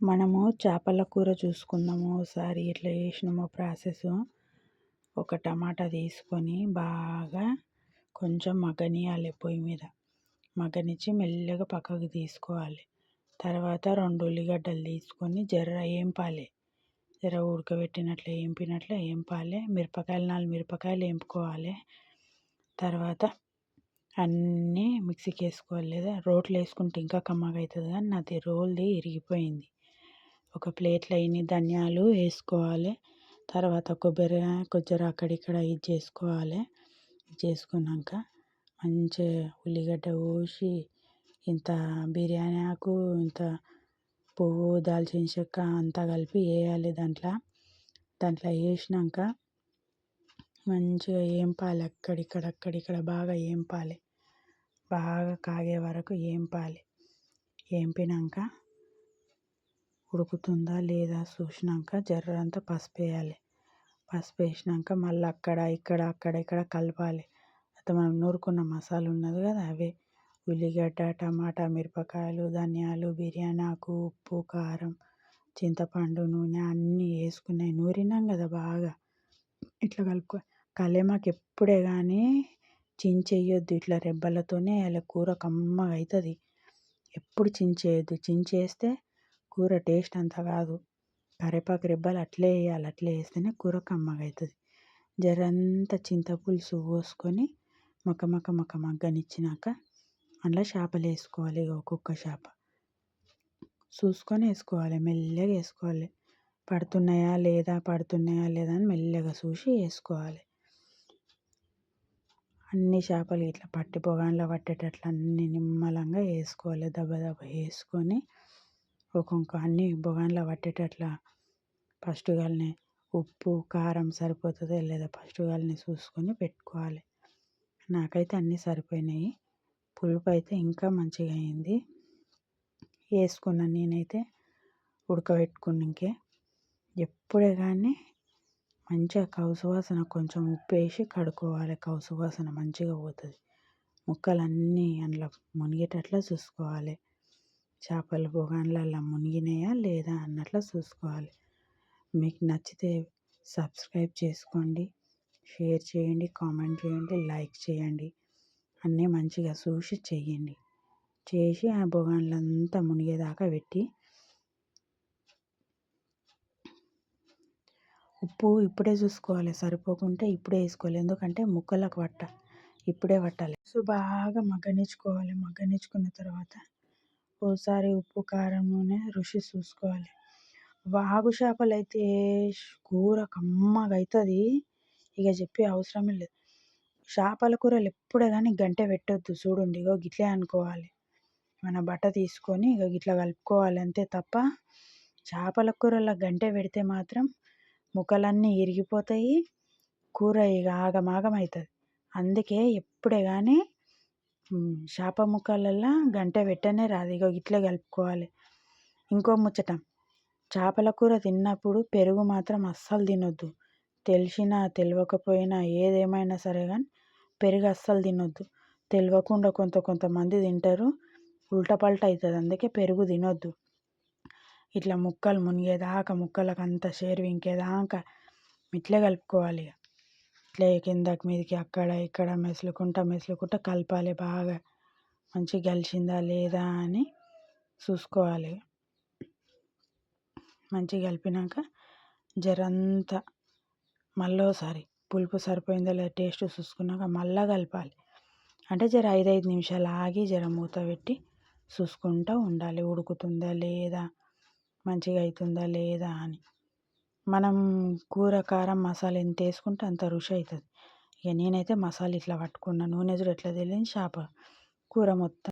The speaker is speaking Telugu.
మనము చేపల కూర చూసుకుందాము. ఒకసారి ఎట్లా చేసినామో ప్రాసెస్. ఒక టమాటా తీసుకొని బాగా కొంచెం మగ్గనియాలి పొయ్యి మీద. మగ్గనిచ్చి మెల్లగా పక్కకు తీసుకోవాలి. తర్వాత రెండు ఉల్లిగడ్డలు తీసుకొని జర్ర ఏంపాలి జర ఉడకబెట్టినట్లు ఏంపినట్లు ఏంపాలి మిరపకాయలు నాలుగు మిరపకాయలు వేంపుకోవాలి తర్వాత అన్నీ మిక్సీకి వేసుకోవాలి లేదా రోట్లో వేసుకుంటే ఇంకా కమ్మగా అవుతుంది కానీ నాది రోల్ది ఇరిగిపోయింది. ఒక ప్లేట్లో ఇన్ని ధనియాలు వేసుకోవాలి తర్వాత కొబ్బరి కొంచెం అక్కడిక్కడ ఇది చేసుకోవాలి. చేసుకున్నాక మంచిగా ఉల్లిగడ్డ కోసి ఇంత బిర్యానీ ఆకు ఇంత పువ్వు దాల్చిన చెక్క అంతా కలిపి వేయాలి దాంట్లో. దాంట్లో వేసినాక మంచిగా ఏంపాలి అక్కడిక్కడ అక్కడిక్కడ బాగా వేంపాలి. బాగా కాగే వరకు వేంపాలి. ఏంపినాక ఉడుకుతుందా లేదా చూసినాక జర్రంత పసుపు వేయాలి పసుపు వేసినాక మళ్ళీ అక్కడ ఇక్కడ అక్కడ ఇక్కడ కలపాలి. అయితే మనం నూరుకున్న మసాలా ఉన్నది కదా అవే. ఉల్లిగడ్డ టమాటా మిరపకాయలు ధనియాలు బిర్యానీ ఆకు ఉప్పు కారం చింతపండు నూనె అన్నీ వేసుకున్నాయి. నూరినాం కదా బాగా. ఇట్లా కలుపుకో కలేమాకు ఎప్పుడే కానీ చించేయొద్దు ఇట్లా రెబ్బలతోనే వేయాలి కూర కమ్మగా అవుతుంది ఎప్పుడు చించేయద్దు చించేస్తే కూర టేస్ట్ అంత కాదు. కరివేపాకు రెబ్బలు అట్లే వేయాలి అట్లే వేస్తేనే కూర కమ్మగా అవుతుంది చింతపులుసు పోసుకొని మక మక మక్క మగ్గనిచ్చినాక అందులో చేపలు వేసుకోవాలి ఒక్కొక్క చేప. చూసుకొని వేసుకోవాలి మెల్లగా వేసుకోవాలి. పడుతున్నాయా లేదా పడుతున్నాయా లేదా అని మెల్లగా చూసి వేసుకోవాలి. అన్ని చేపలు ఇట్లా పట్టి పొగాన్లో పట్టేటట్లు అన్ని నిమ్మలంగా వేసుకోవాలి దెబ్బ దెబ్బ వేసుకొని ఒక్కొక్క అన్ని బొగాన్లో పట్టేటట్లా ఫస్ట్ గాలనే ఉప్పు కారం సరిపోతుందో లేదా ఫస్ట్ గాలనే చూసుకొని పెట్టుకోవాలి. నాకైతే అన్నీ సరిపోయినాయి. పులుపు అయితే ఇంకా మంచిగా అయింది. వేసుకున్నాను నేనైతే ఉడకబెట్టుకున్నాకే ఎప్పుడే కానీ మంచిగా కౌసు వాసన కొంచెం ఉప్పు వేసి కడుక్కోవాలి. కౌసు వాసన మంచిగా పోతుంది. ముక్కలన్నీ అందులో మునిగేటట్లా చూసుకోవాలి. చేపలు అలా మునిగినాయా లేదా అన్నట్లు చూసుకోవాలి. మీకు నచ్చితే సబ్స్క్రైబ్ చేసుకోండి షేర్ చేయండి కామెంట్ చేయండి లైక్ చేయండి అన్నీ మంచిగా చూసి చేయండి చేసి ఆ బొగాన్లంతా మునిగేదాకా పెట్టి ఉప్పు ఇప్పుడే చూసుకోవాలి సరిపోకుంటే ఇప్పుడే వేసుకోవాలి ఎందుకంటే ముక్కలకు పట్ట ఇప్పుడే పట్టాలి సో బాగా మగ్గనిచ్చుకోవాలి మగ్గనిచ్చుకున్న తర్వాత ఓసారి ఉప్పు కారం నూనె రుచి చూసుకోవాలి. వాగు చేపలు అయితే కూర కమ్మగా అవుతుంది ఇక చెప్పే అవసరమే లేదు. చేపల కూరలు ఎప్పుడే కానీ గంట పెట్టొద్దు. చూడండి ఇగో గిట్లే అనుకోవాలి. మన బట్ట తీసుకొని ఇక గిట్లా కలుపుకోవాలి అంతే తప్ప చేపల కూరలో గంట పెడితే మాత్రం ముక్కలన్నీ ఇరిగిపోతాయి. కూర ఇక ఆగమాగం అవుతుంది అందుకే ఎప్పుడే కానీ చేప ముక్కలల్లో గంట పెట్టనే రాదు. ఇగో ఇట్లే కలుపుకోవాలి. ఇంకో ముచ్చట. చేపల కూర తిన్నప్పుడు పెరుగు మాత్రం అస్సలు తినొద్దు. తెలిసినా తెలియకపోయినా ఏదేమైనా సరే కానీ పెరుగు అస్సలు తినొద్దు. తెలియకుండా కొంత కొంతమంది తింటారు. ఉల్టా పల్టా అవుతుంది అందుకే పెరుగు తినొద్దు. ఇట్లా ముక్కలు మునిగేదాకా ముక్కలకు అంత షేర్ ఇంకేదాకా ఇట్లే కలుపుకోవాలి ఇక ఇట్లే కిందకి మీదకి అక్కడ ఇక్కడ మెసులుకుంటా మెసులుకుంటా కలపాలి బాగా. మంచిగా కలిసిందా లేదా అని చూసుకోవాలి. మంచిగా కలిపినాక జరంతా మళ్ళోసారి పులుపు సరిపోయిందో లేదా టేస్ట్ చూసుకున్నాక మళ్ళీ కలపాలి. అంటే జర ఐదు ఐదు నిమిషాలు ఆగి జర మూత పెట్టి చూసుకుంటూ ఉండాలి. ఉడుకుతుందా లేదా? మంచిగా అవుతుందా లేదా అని. మనం కూర కారం మసాలా ఎంత వేసుకుంటే అంత రుచి అవుతుంది. ఇక నేనైతే మసాలా ఇట్లా పట్టుకున్న నూనె చూడు ఎట్లా తెలియని చేప. కూర మొత్తం